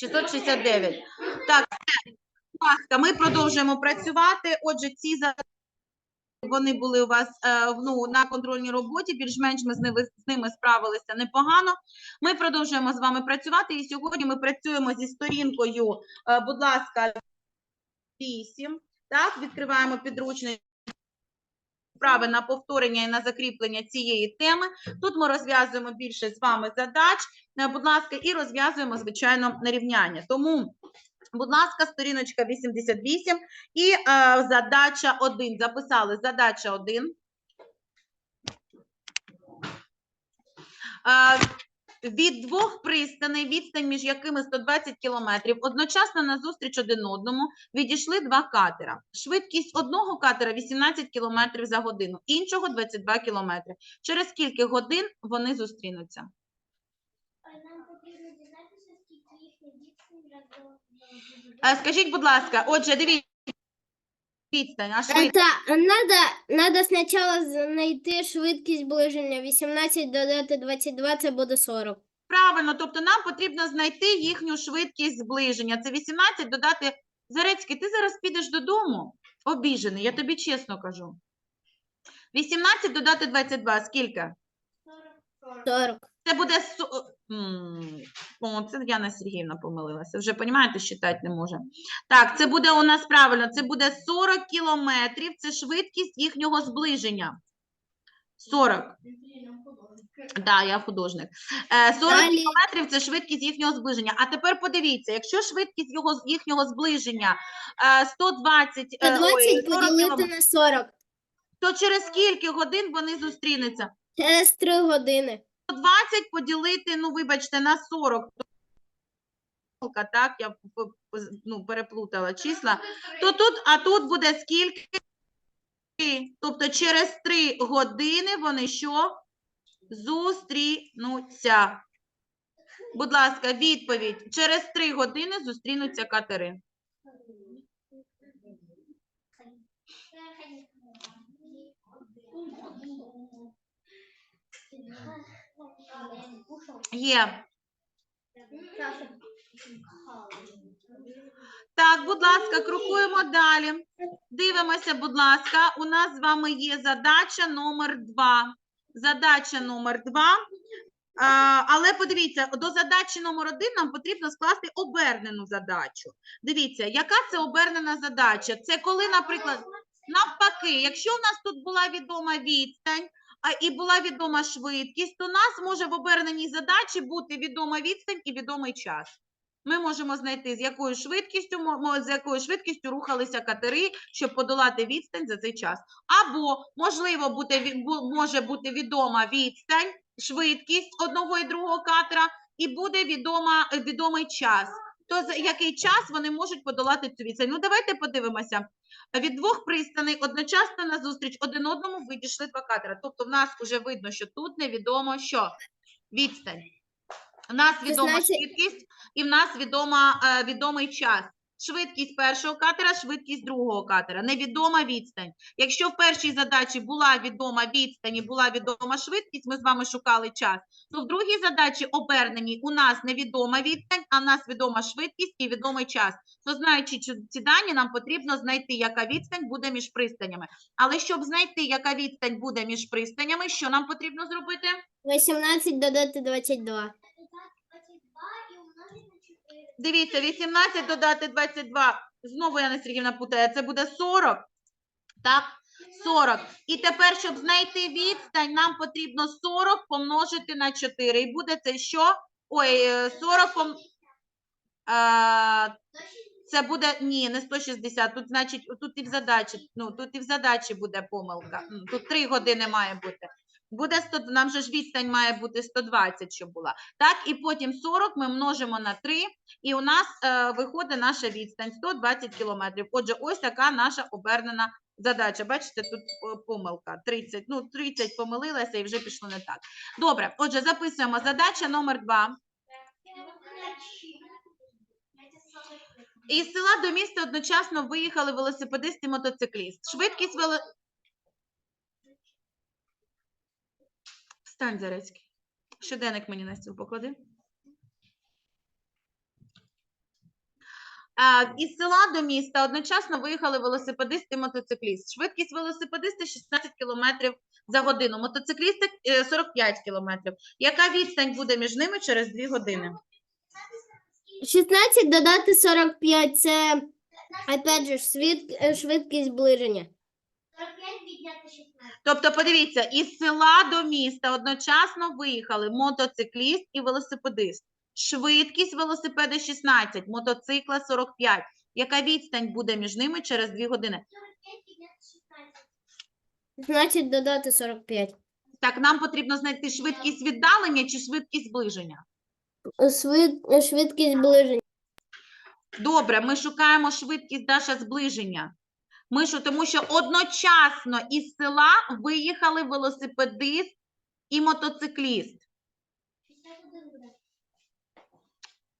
669. Так. Будь ласка, ми продовжуємо працювати. Отже, ці вони були у вас е, ну, на контрольній роботі. Більш-менш ми з ними, з ними справилися непогано. Ми продовжуємо з вами працювати. І сьогодні ми працюємо зі сторінкою, е, будь ласка, 8. Так, відкриваємо підручний вправи на повторення і на закріплення цієї теми. Тут ми розв'язуємо більше з вами задач, е, будь ласка, і розв'язуємо, звичайно, рівняння. Тому, будь ласка, сторіночка 88 і е, задача 1. Записали задача 1. Е, від двох пристаней, відстань між якими 120 кілометрів, одночасно назустріч один одному відійшли два катера. Швидкість одного катера 18 кілометрів за годину, іншого 22 кілометри. Через скільки годин вони зустрінуться? Нам потрібно дізнатися, скільки їхня відстань. Е, Скажіть, будь ласка, отже, дивіться. Відстань, а швидкість. Это надо, надо спочатку знайти швидкість ближення. 18 додати 22, це буде 40. Правильно, тобто нам потрібно знайти їхню швидкість зближення. Це 18 додати. Зарецький, ти зараз підеш додому? Обіжений, я тобі чесно кажу. 18 додати 22, скільки? 40. Це буде... О, це Яна Сергіївна помилилася. Вже, розумієте, считати не може. Так, це буде у нас правильно, це буде 40 кілометрів, це швидкість їхнього зближення. 40. Да, я художник. Е, 40 Далі. кілометрів це швидкість їхнього зближення. А тепер подивіться, якщо швидкість його, їхнього зближення е, 120, е, ой, 120 40 поділити на 40. то через скільки годин вони зустрінуться? Через 3 години. 120 поділити, ну, вибачте, на 40. Так, я ну, переплутала числа. То тут, а тут буде скільки? Тобто через 3 години вони що? Зустрінуться. Будь ласка, відповідь. Через 3 години зустрінуться катери. Є. Так, будь ласка, крокуємо далі. Дивимося, будь ласка. У нас з вами є задача номер 2. Задача номер 2. А, але подивіться, до задачі номер 1 нам потрібно скласти обернену задачу. Дивіться, яка це обернена задача? Це коли, наприклад, навпаки, якщо у нас тут була відома відстань, а і була відома швидкість, то нас може в оберненій задачі бути відома відстань і відомий час. Ми можемо знайти, з якою швидкістю з якою швидкістю рухалися катери, щоб подолати відстань за цей час. Або можливо ві- може бути відома відстань, швидкість одного і другого катера, і буде відома відомий час. То за який час вони можуть подолати цю відстань? Ну давайте подивимося. Від двох пристаней одночасно назустріч один одному вийшли два катера. Тобто в нас вже видно, що тут невідомо що відстань. У нас відома 16. швидкість і в нас відома, е, відомий час. Швидкість першого катера, швидкість другого катера. Невідома відстань. Якщо в першій задачі була відома відстань і була відома швидкість, ми з вами шукали час, то в другій задачі оберненій у нас невідома відстань, а в нас відома швидкість і відомий час. То знаючи ці дані, нам потрібно знайти, яка відстань буде між пристанями. Але щоб знайти, яка відстань буде між пристанями, що нам потрібно зробити? 18 додати 22. Дивіться, 18 додати 22. Знову Яна Сергіївна путає. Це буде 40. Так? 40. І тепер, щоб знайти відстань, нам потрібно 40 помножити на 4. І буде це що? Ой, е, 40 пом... А, це буде, ні, не 160. Тут, значить, тут і в задачі, ну, тут і в задачі буде помилка. Тут 3 години має бути. Буде 100, нам же ж відстань має бути 120, щоб була. Так, і потім 40 ми множимо на 3, і у нас е, виходить наша відстань 120 кілометрів. Отже, ось така наша обернена задача. Бачите, тут е, помилка 30. Ну, 30 помилилася і вже пішло не так. Добре, отже, записуємо задача номер 2. Із села до міста одночасно виїхали велосипедист і мотоцикліст. Швидкість вело... Встань, Зарецький. Щоденник мені на стіл поклади. Із села до міста одночасно виїхали велосипедист і мотоцикліст. Швидкість велосипедиста 16 км за годину, мотоцикліста е, 45 км. Яка відстань буде між ними через 2 години? 16 додати 45 це опять же швид, е, швидкість зближення. 45 відняти 16. Тобто, подивіться, із села до міста одночасно виїхали мотоцикліст і велосипедист. Швидкість велосипеда 16, мотоцикла 45. Яка відстань буде між ними через 2 години? 45 відняти 16. 16 додати 45. Так, нам потрібно знайти швидкість віддалення чи швидкість зближення. Швидкість зближення. Добре, ми шукаємо швидкість Даша зближення. Ми що, тому що одночасно із села виїхали велосипедист і мотоцикліст.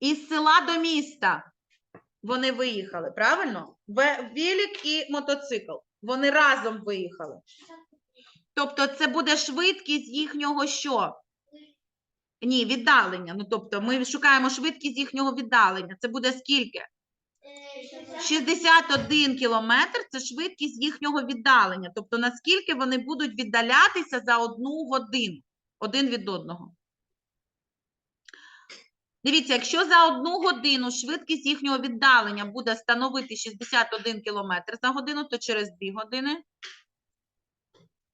Із села до міста вони виїхали, правильно? Ве- Велик і мотоцикл. Вони разом виїхали. Тобто це буде швидкість їхнього що? Ні, віддалення. Ну, тобто ми шукаємо швидкість їхнього віддалення. Це буде скільки? Е, 61 кілометр це швидкість їхнього віддалення. Тобто наскільки вони будуть віддалятися за одну годину один від одного. Дивіться, якщо за одну годину швидкість їхнього віддалення буде становити 61 кілометр за годину, то через 2 години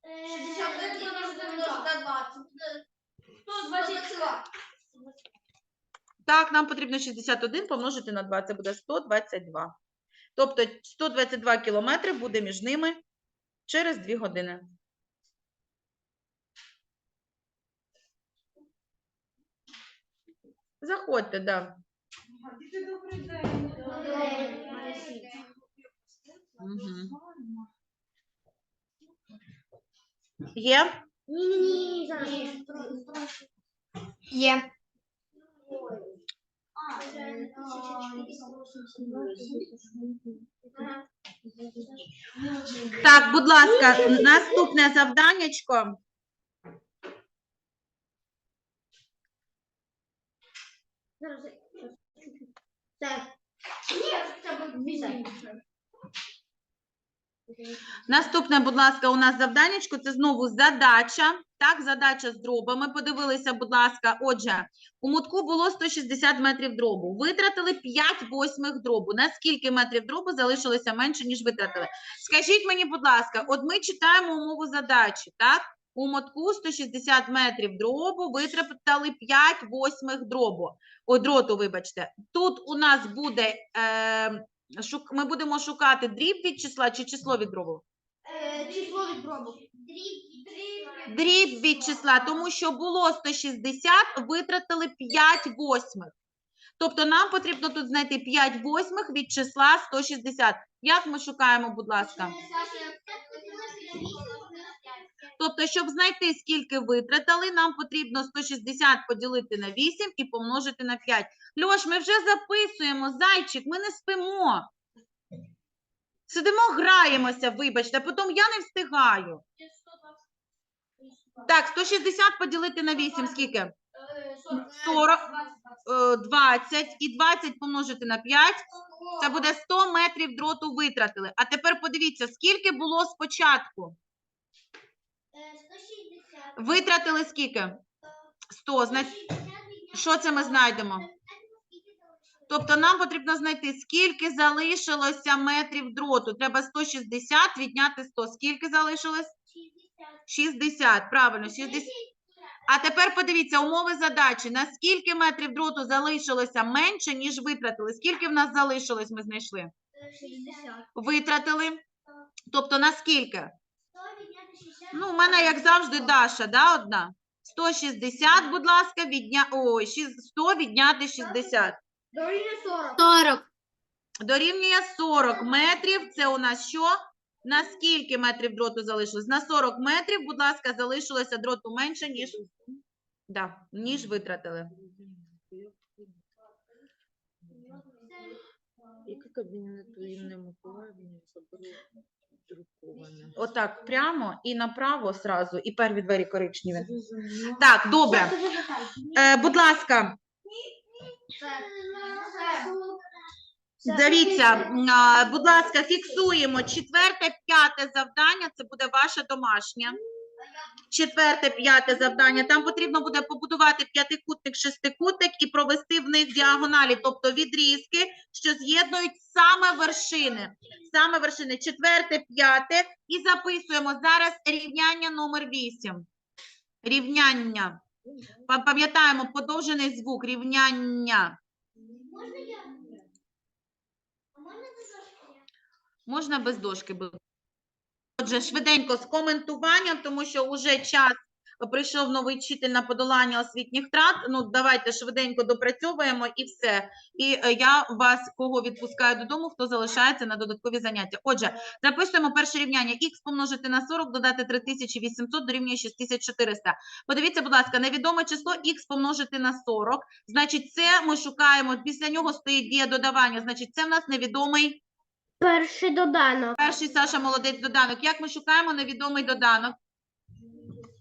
61 помножити на 20. 122. Так, нам потрібно 61 помножити на 2, це буде 122. Тобто 122 кілометри буде між ними через 2 години. Заходьте, да. Мгм. Є? Ні, зараз. Є. Так, будь ласка, наступне завданнячко. Наступне, будь ласка, у нас завданнячко. Це знову задача. Так, задача з дробами. Подивилися, будь ласка. Отже, у мутку було 160 метрів дробу. Витратили 5 восьмих дробу. На скільки метрів дробу залишилося менше, ніж витратили? Скажіть мені, будь ласка, от ми читаємо умову задачі, так? У мотку 160 метрів дробу витратили 5 восьмих дробу. О, дроту, вибачте. Тут у нас буде, е, шук, ми будемо шукати дріб від числа чи число від дробу? Число від пробу. Дріб від числа, тому що було 160, витратили 5 восьмих. Тобто нам потрібно тут знайти 5 восьмих від числа 160. Як ми шукаємо, будь ласка? Тобто, щоб знайти, скільки витратили, нам потрібно 160 поділити на 8 і помножити на 5. Льош, ми вже записуємо, зайчик, ми не спимо. Сидимо, граємося, вибачте, а потім я не встигаю. Так, 160 поділити на 8, скільки? 40, Е, 20 і 20 помножити на 5, це буде 100 метрів дроту витратили. А тепер подивіться, скільки було спочатку? 160. Витратили скільки? 100. Значить, що це ми знайдемо? Тобто нам потрібно знайти, скільки залишилося метрів дроту. Треба 160 відняти 100. Скільки залишилось? 60. Правильно, 60. А тепер подивіться, умови задачі. На скільки метрів дроту залишилося менше, ніж витратили? Скільки в нас залишилось, ми знайшли? 60. Витратили. Тобто на скільки? 100 відняти 60. Ну, у мене, як завжди, Даша, да, одна? 160, будь ласка, відня... Ой, 100 відняти 60. Дорівнює 40. 40. Дорівнює 40 метрів. Це у нас що? На скільки метрів дроту залишилось? На 40 метрів, будь ласка, залишилося дроту менше, ніж, да, ніж витратили. Отак, прямо і направо сразу, і перві двері коричневі. Так, добре. Е, будь ласка, Дивіться, будь ласка, фіксуємо четверте, п'яте завдання. Це буде ваше домашнє. Четверте, п'яте завдання. Там потрібно буде побудувати п'ятикутник, шестикутник і провести в них діагоналі, тобто відрізки, що з'єднують саме вершини. Саме вершини. Четверте, п'яте. І записуємо зараз рівняння номер 8. Рівняння. Пам'ятаємо подовжений звук. Рівняння. Можна без дошки? Можна без дошки. бу- Отже, швиденько з коментуванням, тому що вже час прийшов новий вчитель на подолання освітніх втрат. Ну, давайте швиденько допрацьовуємо і все. І е, я вас, кого відпускаю додому, хто залишається на додаткові заняття. Отже, записуємо перше рівняння. Х помножити на 40, додати 3800 дорівнює 6400. Подивіться, будь ласка, невідоме число х помножити на 40. Значить, це ми шукаємо, після нього стоїть дія додавання. Значить, це в нас невідомий Перший доданок. Перший Саша молодець доданок. Як ми шукаємо невідомий доданок?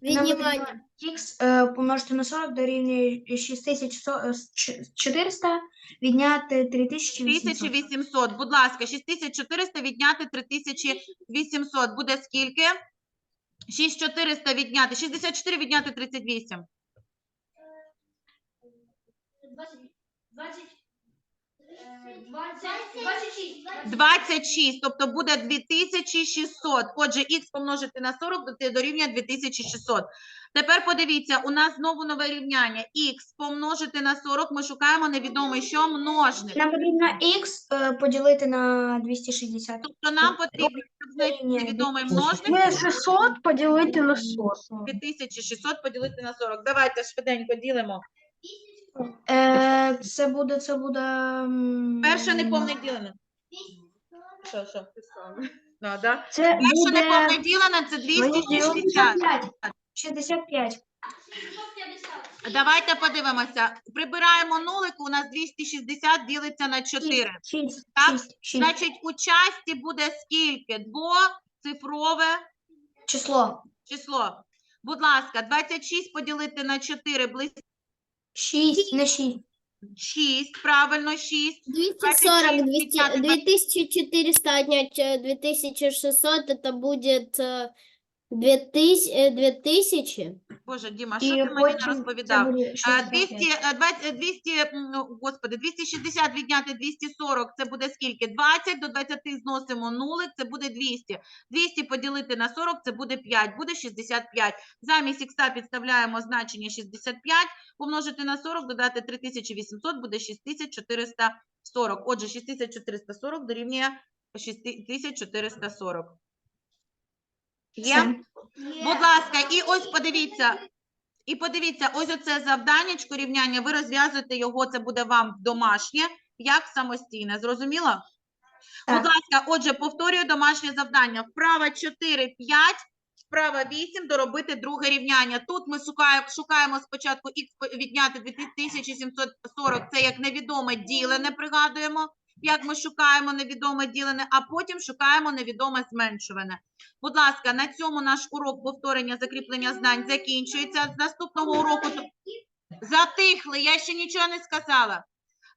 Віднімання. Х е, помножити на 40 дорівнює 6400, відняти 3800. 1800. Будь ласка, 6400 відняти 3800. Буде скільки? 6400 відняти. 64 відняти 38. 20, 20, 20, 26. 26, тобто буде 2600. Отже, х помножити на 40 доти- дорівнює 2600. Тепер подивіться, у нас знову нове рівняння. х помножити на 40, ми шукаємо невідомий що множник. Нам потрібно х е, поділити на 260. Тобто нам потрібно, знайти невідомий множник, 600 поділити на 40. 2600 поділити на 40. Давайте швиденько ділимо. Е, це буде, це буде... м, Перше неповне. Що, що? Ну, да? Це Перше буде неповне це 260. 65. 65. Давайте подивимося. Прибираємо нулик, у нас 260 ділиться на 4. 6, Так, 6, 6. Значить, у часті буде скільки? Двоцифрове Число. число. Будь ласка, 26 поділити на 4 близько 6, не 6. 6, правильно, 6. 240, 200, Пятьдесят. 2400 отнять э, 2600, это будет э, 2000, э, 2000. Боже, Діма, що ти мені не розповідав? А, 65. 200, а, 20, 200, м, ну, господи, 260 відняти 240, це буде скільки? 20, до 20 зносимо нулик, це буде 200. 200 поділити на 40, це буде 5, буде 65. Замість х підставляємо значення 65, помножити на 40, додати 3800, буде 6440. Отже, 6440 дорівнює 6440. Є? Будь ласка, і ось подивіться. І подивіться, ось оце завданнячко рівняння. Ви розв'язуєте його, це буде вам домашнє, як самостійне. Зрозуміло? Будь ласка, отже, повторюю домашнє завдання. Вправа 4, 5, вправа 8, доробити друге рівняння. Тут ми шукаємо, шукаємо спочатку х відняти 2740, це як невідоме ділене, пригадуємо, як ми шукаємо невідоме ділене, а потім шукаємо невідоме зменшуване. Будь ласка, на цьому наш урок повторення закріплення знань закінчується. З наступного уроку затихли, я ще нічого не сказала.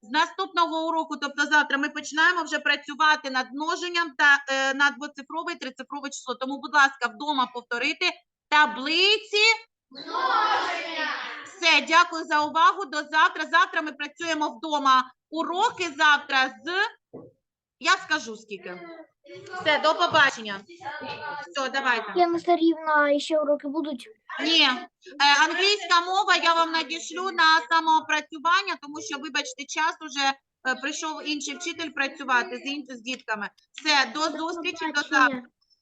З наступного уроку, тобто завтра, ми починаємо вже працювати над множенням та е, на двоцифрове і трицифрове число. Тому, будь ласка, вдома повторити таблиці. Дякую за увагу. До завтра. Завтра ми працюємо вдома. Уроки завтра з. Я скажу скільки. Все, до побачення. Все, давайте. Яна Старівна, ще уроки будуть? Ні, е, англійська мова я вам надішлю на самоопрацювання, тому що, вибачте, час уже е, прийшов інший вчитель працювати з з дітками. Все, до зустрічі, до завтра.